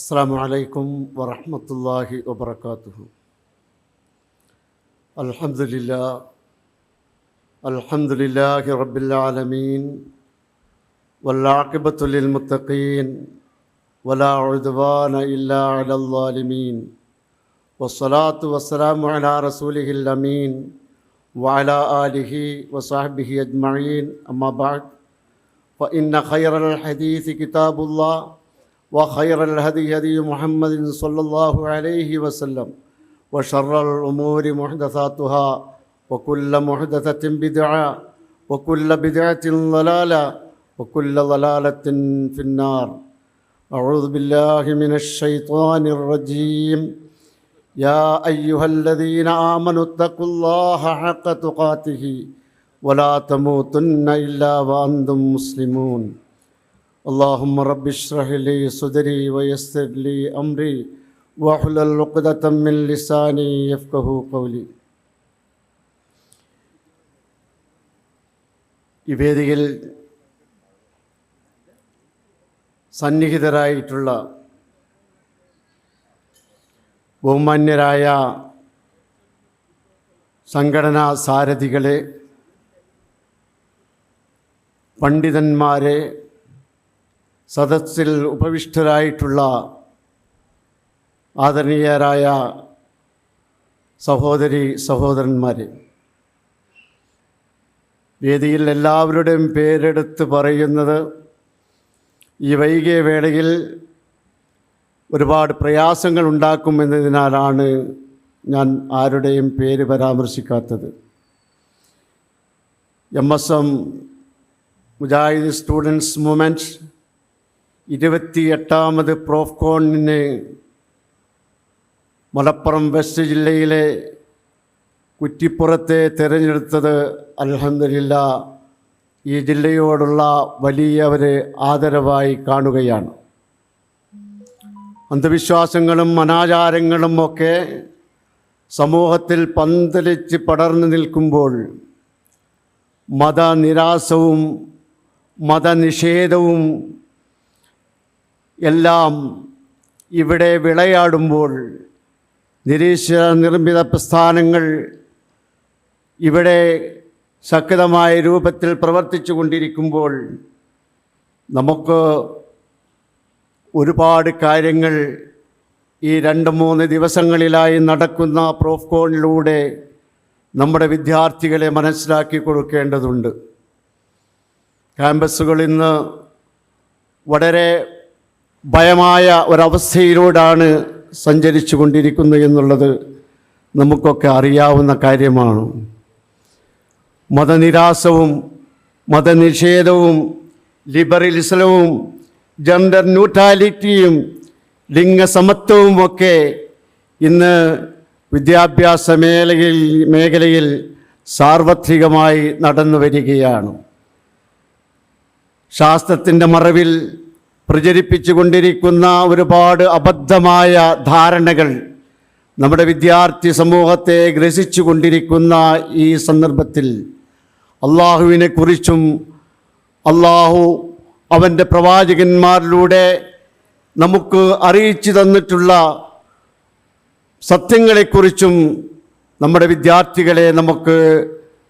السلام عليكم ورحمة الله وبركاته الحمد لله الحمد لله رب العالمين والعاقبة للمتقين ولا عدوان إلا على الظالمين والصلاة والسلام على رسوله الأمين وعلى آله وصحبه أجمعين أما بعد فإن خير الحديث كتاب الله وخير الهدي هدي محمد صلى الله عليه وسلم وشر الأمور محدثاتها وكل محدثة بدعة وكل بدعة ضلالة وكل ضلالة في النار أعوذ بالله من الشيطان الرجيم يا أيها الذين آمنوا اتقوا الله حق تقاته ولا تموتن إلا وأنتم مسلمون اللهم رب اشرح لي صدري ويسر لي أمري واحلل عقدة من لساني يفقه قولي ഈ വേദിയിൽ സന്നിഹിതരായിട്ടുള്ള ബഹുമാന്യരായ സംഘടനാ സാരഥികളെ പണ്ഡിതന്മാരെ സദസ്സിൽ ഉപവിഷ്ടരായിട്ടുള്ള ആദരണീയരായ സഹോദരി സഹോദരന്മാരെ വേദിയിൽ എല്ലാവരുടെയും പേരെടുത്ത് പറയുന്നത് ഈ വൈകിയ വേളയിൽ ഒരുപാട് പ്രയാസങ്ങൾ ഉണ്ടാക്കുമെന്നതിനാലാണ് ഞാൻ ആരുടെയും പേര് പരാമർശിക്കാത്തത്. M S M Mujahid students movement ഇരുപത്തി എട്ടാമത് പ്രോഫ്കോണിന് മലപ്പുറം വെസ്റ്റ് ജില്ലയിലെ കുറ്റിപ്പുറത്തെ തിരഞ്ഞെടുത്തത് അലഹമില്ല ഈ ജില്ലയോടുള്ള വലിയ ഒരു ആദരവായി കാണുകയാണ്. അന്ധവിശ്വാസങ്ങളും അനാചാരങ്ങളും ഒക്കെ സമൂഹത്തിൽ പന്തലിച്ച് പടർന്നു നിൽക്കുമ്പോൾ മതനിരാസവും മതനിഷേധവും എല്ലാം ഇവിടെ വിളയാടുമ്പോൾ നിരീശ്വര നിർമ്മിത പ്രസ്ഥാനങ്ങൾ ഇവിടെ ശക്തമായ രൂപത്തിൽ പ്രവർത്തിച്ചു കൊണ്ടിരിക്കുമ്പോൾ നമുക്ക് ഒരുപാട് കാര്യങ്ങൾ ഈ രണ്ട് മൂന്ന് ദിവസങ്ങളിലായി നടക്കുന്ന പ്രോഫ്കോണിലൂടെ നമ്മുടെ വിദ്യാർത്ഥികളെ മനസ്സിലാക്കി കൊടുക്കേണ്ടതുണ്ട്. ക്യാമ്പസുകൾ ഇന്ന് വളരെ ഭയമായ ഒരവസ്ഥയിലൂടാണ് സഞ്ചരിച്ചു കൊണ്ടിരിക്കുന്നത് എന്നുള്ളത് നമുക്കൊക്കെ അറിയാവുന്ന കാര്യമാണ്. മതനിരാസവും മതനിഷേധവും ലിബറലിസവും ജെൻഡർ ന്യൂട്രാലിറ്റിയും ലിംഗസമത്വവും ഒക്കെ ഇന്ന് വിദ്യാഭ്യാസ മേഖലയിൽ മേഖലയിൽ സാർവത്രികമായി നടന്നു വരികയാണ് ശാസ്ത്രത്തിന്റെ മറവിൽ പ്രചരിപ്പിച്ചു കൊണ്ടിരിക്കുന്ന ഒരുപാട് അബദ്ധമായ ധാരണകൾ നമ്മുടെ വിദ്യാർത്ഥി സമൂഹത്തെ ഗ്രസിച്ചു കൊണ്ടിരിക്കുന്ന ഈ സന്ദർഭത്തിൽ അള്ളാഹുവിനെക്കുറിച്ചും അള്ളാഹു അവന്റെ പ്രവാചകന്മാരിലൂടെ നമുക്ക് അറിയിച്ചു തന്നിട്ടുള്ള സത്യങ്ങളെക്കുറിച്ചും നമ്മുടെ വിദ്യാർത്ഥികളെ നമുക്ക്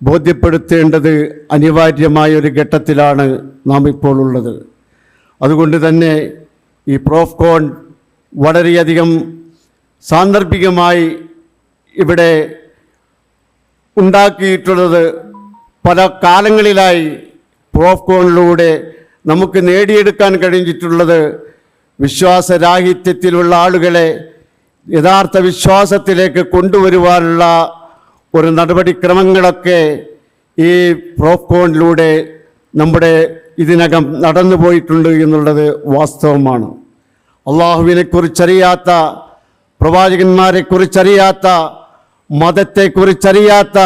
ബോധ്യപ്പെടുത്തേണ്ടത് അനിവാര്യമായ ഒരു ഘട്ടത്തിലാണ് നാം ഇപ്പോൾ ഉള്ളത്. അതുകൊണ്ട് തന്നെ ഈ പ്രോഫ്കോൺ വളരെയധികം സാന്ദർഭികമായി ഇവിടെ ഉണ്ടാക്കിയിട്ടുള്ളത് പല കാലങ്ങളിലായി പ്രോഫ്കോണിലൂടെ നമുക്ക് നേടിയെടുക്കാൻ കഴിഞ്ഞിട്ടുള്ളത് വിശ്വാസരാഹിത്യത്തിലുള്ള ആളുകളെ യഥാർത്ഥ വിശ്വാസത്തിലേക്ക് കൊണ്ടുവരുവാനുള്ള ഒരു നടപടിക്രമങ്ങളൊക്കെ ഈ പ്രോഫ്കോണിലൂടെ നമ്മുടെ ഇതിനകം നടന്നു പോയിട്ടുണ്ട് എന്നുള്ളത് വാസ്തവമാണ്. അള്ളാഹുവിനെക്കുറിച്ചറിയാത്ത പ്രവാചകന്മാരെക്കുറിച്ചറിയാത്ത മതത്തെക്കുറിച്ചറിയാത്ത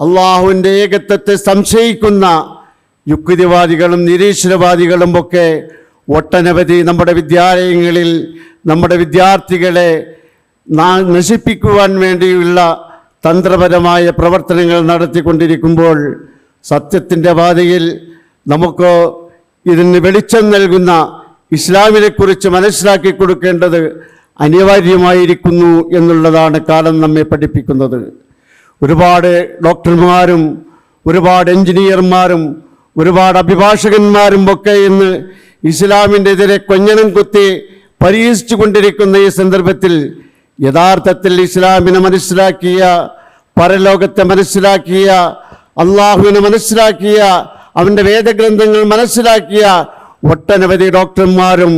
അള്ളാഹുവിന്റെ ഏകത്വത്തെ സംശയിക്കുന്ന യുക്തിവാദികളും നിരീശ്വരവാദികളും ഒക്കെ ഒട്ടനവധി നമ്മുടെ വിദ്യാലയങ്ങളിൽ നമ്മുടെ വിദ്യാർത്ഥികളെ നശിപ്പിക്കുവാൻ വേണ്ടിയുള്ള തന്ത്രപരമായ പ്രവർത്തനങ്ങൾ നടത്തിക്കൊണ്ടിരിക്കുമ്പോൾ സത്യത്തിന്റെ പാതയിൽ നമുക്ക് ഇതിന് വെളിച്ചം നൽകുന്ന ഇസ്ലാമിനെക്കുറിച്ച് മനസ്സിലാക്കി കൊടുക്കേണ്ടത് അനിവാര്യമായിരിക്കുന്നു എന്നുള്ളതാണ് കാലം നമ്മെ പഠിപ്പിക്കുന്നത്. ഒരുപാട് ഡോക്ടർമാരും ഒരുപാട് എഞ്ചിനീയർമാരും ഒരുപാട് അഭിഭാഷകന്മാരും ഒക്കെ ഇന്ന് ഇസ്ലാമിന്റെ എതിരെ കൊഞ്ഞനം കുത്തി പരിഹസിച്ചു കൊണ്ടിരിക്കുന്ന ഈ സന്ദർഭത്തിൽ യഥാർത്ഥത്തിൽ ഇസ്ലാമിനെ മനസ്സിലാക്കിയ പരലോകത്തെ മനസ്സിലാക്കിയ അള്ളാഹുവിനെ മനസ്സിലാക്കിയ അവന്റെ വേദഗ്രന്ഥങ്ങൾ മനസ്സിലാക്കിയ ഒട്ടനവധി ഡോക്ടർമാരും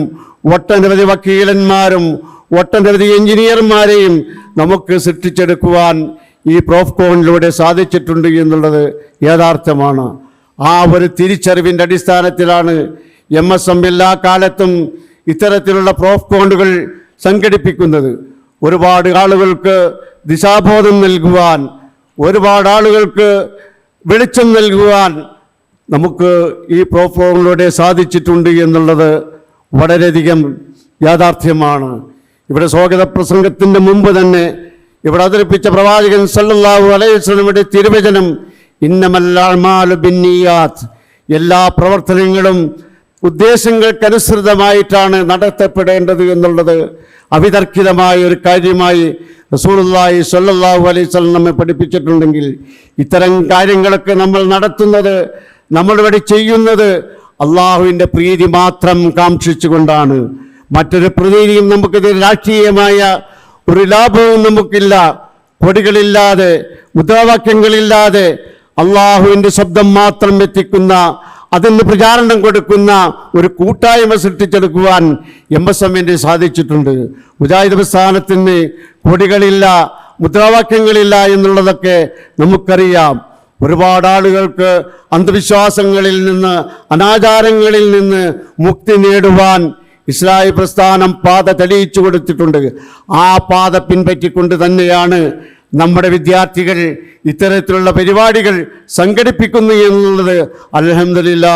ഒട്ടനവധി വക്കീലന്മാരും ഒട്ടനവധി എഞ്ചിനീയർമാരെയും നമുക്ക് സൃഷ്ടിച്ചെടുക്കുവാൻ ഈ പ്രോഫ്കോണിലൂടെ സാധിച്ചിട്ടുണ്ട് എന്നുള്ളത് യാഥാർത്ഥ്യമാണ് ആ ഒരു തിരിച്ചറിവിന്റെ അടിസ്ഥാനത്തിലാണ് എം എസ് എം എല്ലാ കാലത്തും ഇത്തരത്തിലുള്ള പ്രോഫ്കോണുകൾ സംഘടിപ്പിക്കുന്നത്. ഒരുപാട് ആളുകൾക്ക് ദിശാബോധം നൽകുവാൻ ഒരുപാട് ആളുകൾക്ക് വെളിച്ചം നൽകുവാൻ നമുക്ക് ഈ പ്രോഫോണിലൂടെ സാധിച്ചിട്ടുണ്ട് എന്നുള്ളത് വളരെയധികം യാഥാർത്ഥ്യമാണ്. ഇവിടെ സ്വാഗത പ്രസംഗത്തിന്റെ മുമ്പ് തന്നെ ഇവിടെ അവതരിപ്പിച്ച പ്രവാചകൻ സല്ലാഹു അലൈഹി വസല്ലമയുടെ തിരുവചനം ഇന്നമല്ലാൽ എല്ലാ പ്രവർത്തനങ്ങളും ഉദ്ദേശങ്ങൾക്കനുസൃതമായിട്ടാണ് നടത്തപ്പെടേണ്ടത് എന്നുള്ളത് അവിതർക്കിതമായ ഒരു കാര്യമായി സ്വല്ലല്ലാഹു അലൈഹി വസല്ലം നമ്മെ പഠിപ്പിച്ചിട്ടുണ്ടെങ്കിൽ ഇത്തരം കാര്യങ്ങളൊക്കെ നമ്മൾ നടത്തുന്നത് നമ്മളിവിടെ ചെയ്യുന്നത് അള്ളാഹുവിന്റെ പ്രീതി മാത്രം കാക്ഷിച്ചുകൊണ്ടാണ്. മറ്റൊരു പ്രതീതിയും നമുക്കിത് രാഷ്ട്രീയമായ ഒരു ലാഭവും നമുക്കില്ല. കൊടികളില്ലാതെ മുദ്രാവാക്യങ്ങളില്ലാതെ അള്ളാഹുവിന്റെ ശബ്ദം മാത്രം എത്തിക്കുന്ന അതിന് പ്രചാരണം കൊടുക്കുന്ന ഒരു കൂട്ടായ്മ സൃഷ്ടിച്ചെടുക്കുവാൻ എം എസ് എമ്മിന് സാധിച്ചിട്ടുണ്ട്. മുജാഹിദ് പ്രസ്ഥാനത്തിന് കൊടികളില്ല മുദ്രാവാക്യങ്ങളില്ല എന്നുള്ളതൊക്കെ നമുക്കറിയാം. ഒരുപാട് ആളുകൾക്ക് അന്ധവിശ്വാസങ്ങളിൽ നിന്ന് അനാചാരങ്ങളിൽ നിന്ന് മുക്തി നേടുവാൻ ഇസ്ലായി പ്രസ്ഥാനം പാത തെളിയിച്ചു കൊടുത്തിട്ടുണ്ട്. ആ പാത പിൻപറ്റിക്കൊണ്ട് തന്നെയാണ് നമ്മുടെ വിദ്യാർത്ഥികൾ ഇത്തരത്തിലുള്ള പരിപാടികൾ സംഘടിപ്പിക്കുന്നു എന്നുള്ളത് അലഹമില്ല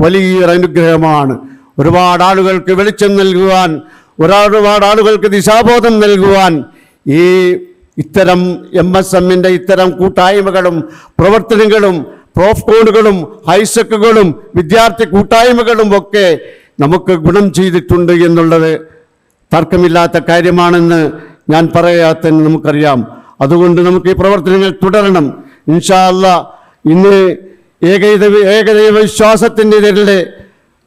വലിയൊരു അനുഗ്രഹമാണ്. ഒരുപാട് ആളുകൾക്ക് വെളിച്ചം നൽകുവാൻ ഒരുപാട് ആളുകൾക്ക് ദിശാബോധം നൽകുവാൻ ഈ ഇത്തരം എം എസ് എമ്മിന്റെ ഇത്തരം കൂട്ടായ്മകളും പ്രവർത്തനങ്ങളും പ്രോഫ്കോണുകളും ഹൈസെക്കുകളും വിദ്യാർത്ഥി കൂട്ടായ്മകളും ഒക്കെ നമുക്ക് ഗുണം ചെയ്തിട്ടുണ്ട് എന്നുള്ളത് തർക്കമില്ലാത്ത കാര്യമാണെന്ന് ഞാൻ പറയാത്തന്നെ നമുക്കറിയാം. അതുകൊണ്ട് നമുക്ക് ഈ പ്രവർത്തനങ്ങൾ തുടരണം. ഇൻഷാല്ല ഇന്ന് ഏകദൈവ ഏകദൈവ വിശ്വാസത്തിനെതിരെ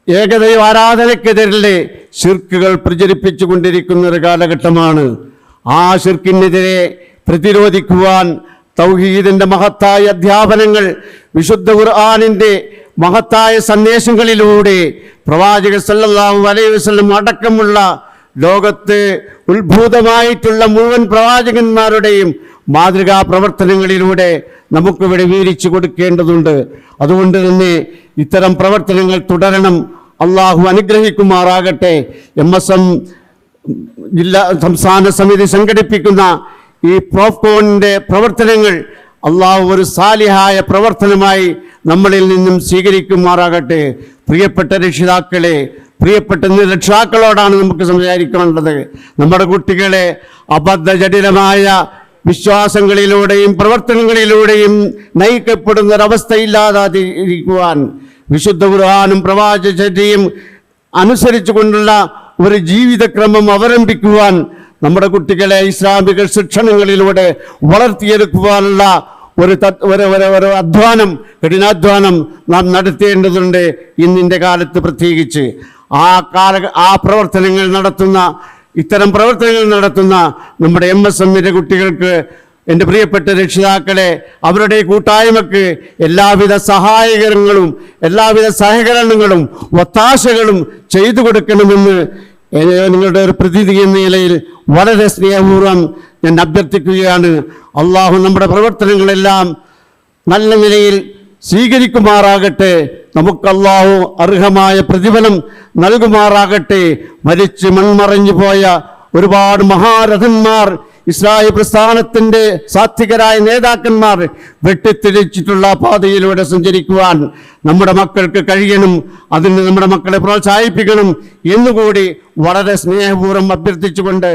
ഏകദൈവ ആരാധനയ്ക്കെതിരെ ശിർക്കുകൾ പ്രചരിപ്പിച്ചു കൊണ്ടിരിക്കുന്ന ഒരു കാലഘട്ടമാണ്. ആ ശിർക്കിനെതിരെ പ്രതിരോധിക്കുവാൻ തൗഹീദിന്റെ മഹത്തായ അധ്യാപനങ്ങൾ വിശുദ്ധ ഖുർആാനിന്റെ മഹത്തായ സന്ദേശങ്ങളിലൂടെ പ്രവാചക സല്ലല്ലാഹു അലൈഹി വസല്ലം അടക്കമുള്ള ലോകത്ത് ഉത്ഭൂതമായിട്ടുള്ള മുഴുവൻ പ്രവാചകന്മാരുടെയും മാതൃകാ പ്രവർത്തനങ്ങളിലൂടെ നമുക്കിവിടെ വീരിച്ചു കൊടുക്കേണ്ടതുണ്ട്. അതുകൊണ്ട് തന്നെ ഇത്തരം പ്രവർത്തനങ്ങൾ തുടരണം. അള്ളാഹു അനുഗ്രഹിക്കുമാറാകട്ടെ. എം എസ് എം ജില്ലാ സംസ്ഥാന സമിതി സംഘടിപ്പിക്കുന്ന ഈ പ്രോഫ്കോണിന്റെ പ്രവർത്തനങ്ങൾ അള്ളാഹു ഒരു സാലിഹായ പ്രവർത്തനമായി നമ്മളിൽ നിന്നും സ്വീകരിക്കുമാറാകട്ടെ. പ്രിയപ്പെട്ട രക്ഷിതാക്കളെ പ്രിയപ്പെട്ട രക്ഷാക്കളോടാണ് നമുക്ക് സംസാരിക്കേണ്ടത്. നമ്മുടെ കുട്ടികളെ അബദ്ധജടിലമായ വിശ്വാസങ്ങളിലൂടെയും പ്രവർത്തനങ്ങളിലൂടെയും നയിക്കപ്പെടുന്ന ഒരവസ്ഥയില്ലാതാതിരിക്കുവാൻ വിശുദ്ധ ഖുർആാനും പ്രവാചചര്യയും അനുസരിച്ചുകൊണ്ടുള്ള ഒരു ജീവിതക്രമം അവലംബിക്കുവാൻ നമ്മുടെ കുട്ടികളെ ഇസ്ലാമിക ശിക്ഷണങ്ങളിലൂടെ വളർത്തിയെടുക്കുവാനുള്ള ഒരു തത്- ഒരു ഒരു അധ്വാനം കഠിനാധ്വാനം നാം നടത്തേണ്ടതുണ്ട് ഇന്നിന്റെ കാലത്ത് പ്രത്യേകിച്ച്. ആ കാല ആ പ്രവർത്തനങ്ങൾ നടത്തുന്ന ഇത്തരം പ്രവർത്തനങ്ങൾ നടത്തുന്ന നമ്മുടെ എം എസ് എമ്മിന്റെ കുട്ടികൾക്ക് എന്റെ പ്രിയപ്പെട്ട രക്ഷിതാക്കളെ അവരുടെ കൂട്ടായ്മക്ക് എല്ലാവിധ സഹായകരങ്ങളും എല്ലാവിധ സഹകരണങ്ങളും ഒത്താശകളും ചെയ്തു കൊടുക്കണമെന്ന് നിങ്ങളുടെ ഒരു പ്രതിനിധി എന്ന നിലയിൽ വളരെ സ്നേഹപൂർവം ഞാൻ അഭ്യർത്ഥിക്കുകയാണ്. അള്ളാഹു നമ്മുടെ പ്രവർത്തനങ്ങളെല്ലാം നല്ല നിലയിൽ സ്വീകരിക്കുമാറാകട്ടെ. നമുക്കല്ലാഹു അർഹമായ പ്രതിഫലം നൽകുമാറാകട്ടെ. മരിച്ച് മൺമറഞ്ഞു പോയ ഒരുപാട് മഹാരഥന്മാർ ഇസ്രായേൽ പ്രസ്ഥാനത്തിന്റെ സാത്വികരായ നേതാക്കന്മാർ വെട്ടിത്തിരിച്ചിട്ടുള്ള പാതയിലൂടെ സഞ്ചരിക്കുവാൻ നമ്മുടെ മക്കൾക്ക് കഴിയണം അതിന് നമ്മുടെ മക്കളെ പ്രോത്സാഹിപ്പിക്കണം എന്നുകൂടി വളരെ സ്നേഹപൂർവം അഭ്യർത്ഥിച്ചുകൊണ്ട്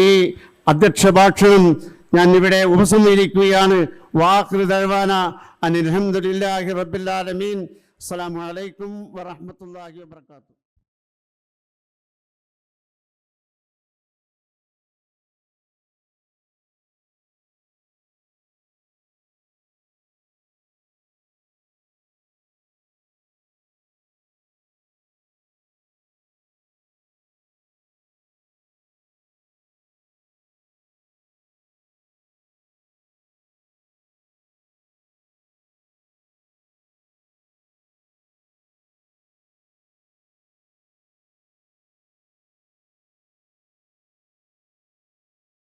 ഈ അധ്യക്ഷ ഭാഷണം ഞാൻ ഇവിടെ ഉപസംഹരിക്കുകയാണ്. വാഹൃദാന അനിൽഹമുല്ലാഹി റബ്ബിൽ ആലമീൻ. അസ്സലാമു അലൈക്കും വറഹ്മത്തുള്ളാഹി വബറകാതുഹു.